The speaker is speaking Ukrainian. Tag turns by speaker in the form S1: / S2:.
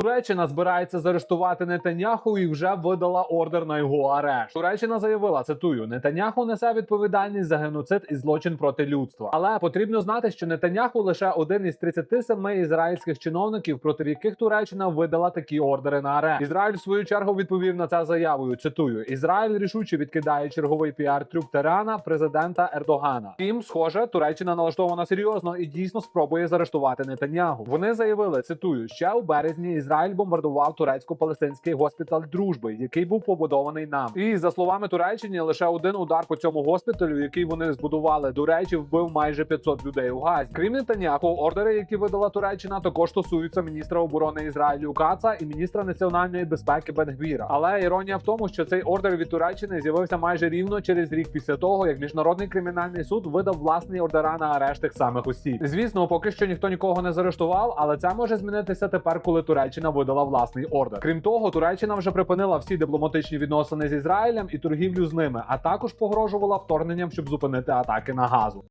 S1: Туреччина збирається заарештувати Нетаняху і вже видала ордер на його арешт. Туреччина заявила, цитую: Нетаняху несе відповідальність за геноцид і злочин проти людства. Але потрібно знати, що Нетаняху лише один із 37 ізраїльських чиновників, проти яких Туреччина видала такі ордери на арешт. Ізраїль в свою чергу відповів на це заявою. Цитую: Ізраїль рішуче відкидає черговий піар-трюк тирана президента Ердогана. Втім, схоже, Туреччина налаштована серйозно і дійсно спробує заарештувати Нетаняху. Вони заявили, цитую, ще у березні Ізраїль бомбардував турецько-палестинський госпіталь дружби, який був побудований нам. І за словами Туреччини, лише один удар по цьому госпіталю, який вони збудували, до речі, вбив майже 500 людей у Газі. Крім Нетаняху, ордери, які видала Туреччина, також стосуються міністра оборони Ізраїлю Каца і міністра національної безпеки Бенгвіра. Але іронія в тому, що цей ордер від Туреччини з'явився майже рівно через рік після того, як міжнародний кримінальний суд видав власні ордера на арешт тих самих осіб. Звісно, поки що ніхто нікого не заарештував, але це може змінитися тепер, коли Туреччина видала власний ордер. Крім того, Туреччина вже припинила всі дипломатичні відносини з Ізраїлем і торгівлю з ними, а також погрожувала вторгненням, щоб зупинити атаки на газу.